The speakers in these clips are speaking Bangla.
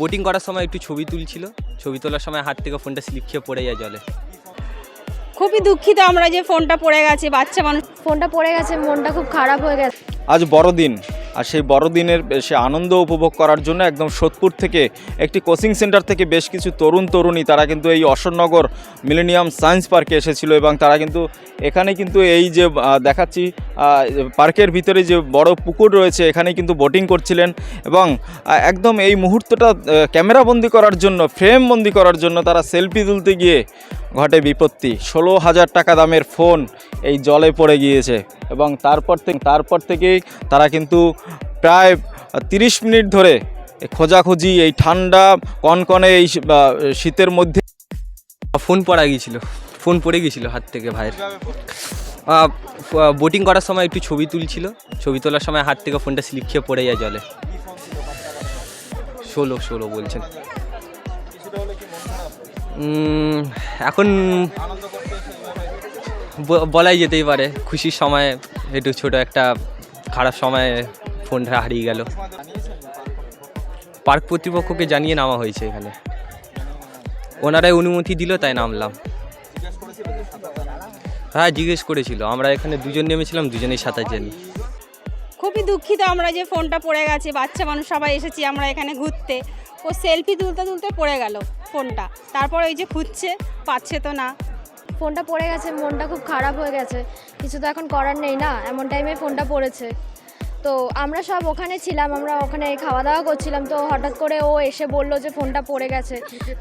বোটিং করার সময় একটু ছবি তুলছিল। ছবি তোলার সময় হাত থেকে ফোনটা স্লিপ খেয়ে পড়ে যায় জলে। খুবই দুঃখিত আমরা যে ফোনটা পড়ে গেছে বাচ্চা মানুষ ফোনটা পড়ে গেছে মনটা খুব খারাপ হয়ে গেছে। আজ বড়দিন। আর সেই বড়দিনের সে আনন্দ উপভোগ করার জন্য একদম সোদপুর থেকে একটি কোচিং সেন্টার থেকে বেশ কিছু তরুণ তরুণী, তারা কিন্তু এই অশোকনগর মিলেনিয়াম সায়েন্স পার্কে এসেছিল এবং তারা কিন্তু এখানে কিন্তু এই যে দেখাচ্ছি পার্কের ভিতরে যে বড় পুকুর রয়েছে এখানে কিন্তু বোটিং করছিলেন এবং একদম এই মুহূর্তটা ক্যামেরাবন্দি করার জন্য, ফ্রেম বন্দি করার জন্য তারা সেলফি তুলতে গিয়ে ঘটে বিপত্তি। ষোলো হাজার টাকা দামের ফোন এই জলে পড়ে গিয়েছে এবং তারপর থেকে তারপর থেকেই তারা কিন্তু প্রায় তিরিশ মিনিট ধরে খোঁজাখুঁজি এই ঠান্ডা কনকনে এই শীতের মধ্যে ফোন পড়া গিয়েছিল। ফোন পড়ে গিয়েছিল হাত থেকে ভাইয়ের। বোটিং করার সময় একটু ছবি তুলছিল। ছবি তোলার সময় হাত থেকে ফোনটা স্লিপ খেয়ে পড়ে যায় জলে। ষোলো ষোলো বলছেন। এখন বলাই যেতেই পারে। খুশির সময়, একটু ছোট একটা খারাপ সময়ে ফোনটা হারিয়ে গেল। পার্ক কর্তৃপক্ষকে জানিয়ে নামা হয়েছে এখানে। ওনারাই অনুমতি দিল, তাই নামলাম। হ্যাঁ জিজ্ঞেস করেছিল। আমরা এখানে দুজন নেমেছিলাম, দুজনেই সাঁতার জানি। খুবই দুঃখিত আমরা যে ফোনটা পড়ে গেছে। বাচ্চা মানুষ, সবাই এসেছি আমরা এখানে ঘুরতে। ও সেলফি তুলতে তুলতে পড়ে গেল ফোনটা। তারপর ওই যে খুঁজছে, পাচ্ছে তো না। ফোনটা পড়ে গেছে, মনটা খুব খারাপ হয়ে গেছে। কিছু তো এখন করার নেই না, এমন টাইমে ফোনটা পড়েছে। তো আমরা সব ওখানে ছিলাম, আমরা ওখানে খাওয়া দাওয়া করছিলাম, তো হঠাৎ করে ও এসে বলল যে ফোনটা পড়ে গেছে।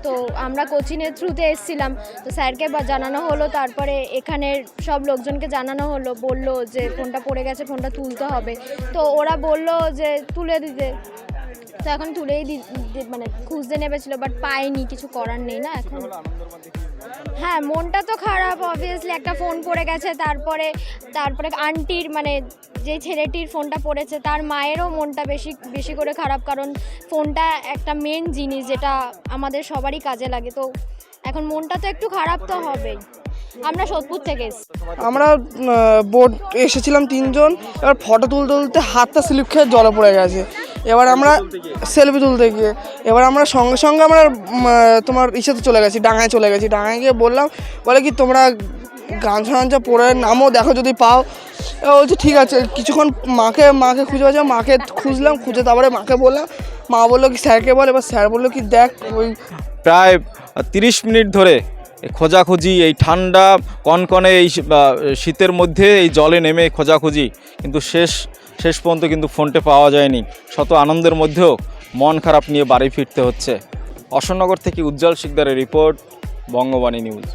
তো আমরা কোচিংয়ের থ্রুতে এসেছিলাম, তো স্যারকে জানানো হলো, তারপরে এখানের সব লোকজনকে জানানো হলো, বলল যে ফোনটা পড়ে গেছে, ফোনটা তুলতে হবে। তো ওরা বলল যে তুলে দিতে। তো এখন তুলেই মানে খুঁজতে নেমেছিল বাট পাইনি, কিছু করার নেই না এখন। হ্যাঁ মনটা তো খারাপ অবভিয়াসলি একটা ফোন পড়ে গেছে, তারপরে তারপরে আন্টির মানে যে ছেলেটির ফোনটা পড়েছে, তার মায়েরও মনটা বেশি বেশি করে খারাপ, কারণ ফোনটা একটা মেন জিনিস যেটা আমাদের সবারই কাজে লাগে, তো এখন মনটা তো একটু খারাপ তো হবেই। আমরা সোদপুর থেকে আমরা বোট এসেছিলাম তিনজন, এবার ফটো তুলতে তুলতে হাতটা স্লিপ খেয়ে জলে পড়ে গেছে। এবার আমরা সেলফি তুলতে গিয়ে, এবার আমরা সঙ্গে সঙ্গে আমরা তোমার ইসেতে চলে গেছি, ডাঙায় চলে গেছি। ডাঙায় গিয়ে বললাম, বলে কি তোমরা গামছা গামছা পরে নামো, দেখো যদি পাও। বলছে, ঠিক আছে। কিছুক্ষণ মাকে মাকে খুঁজে পাচ্ছে মাকে খুঁজলাম, খুঁজে তারপরে মাকে বললাম, মা বলল কি, স্যারকে বল, এবার স্যার বলল কি, দেখ, ওই প্রায় তিরিশ মিনিট ধরে খোঁজাখুঁজি, এই ঠান্ডা কনকনে এই শীতের মধ্যে এই জলে নেমে খোঁজাখুঁজি, কিন্তু শেষ শেষ পর্যন্ত কিন্তু ফোনটা পাওয়া যায়নি। শত আনন্দের মধ্যেও মন খারাপ নিয়ে বাড়ি ফিরতে হচ্ছে। অশোকনগর থেকে উজ্জ্বল শিকদারের রিপোর্ট, বঙ্গবাণী নিউজ।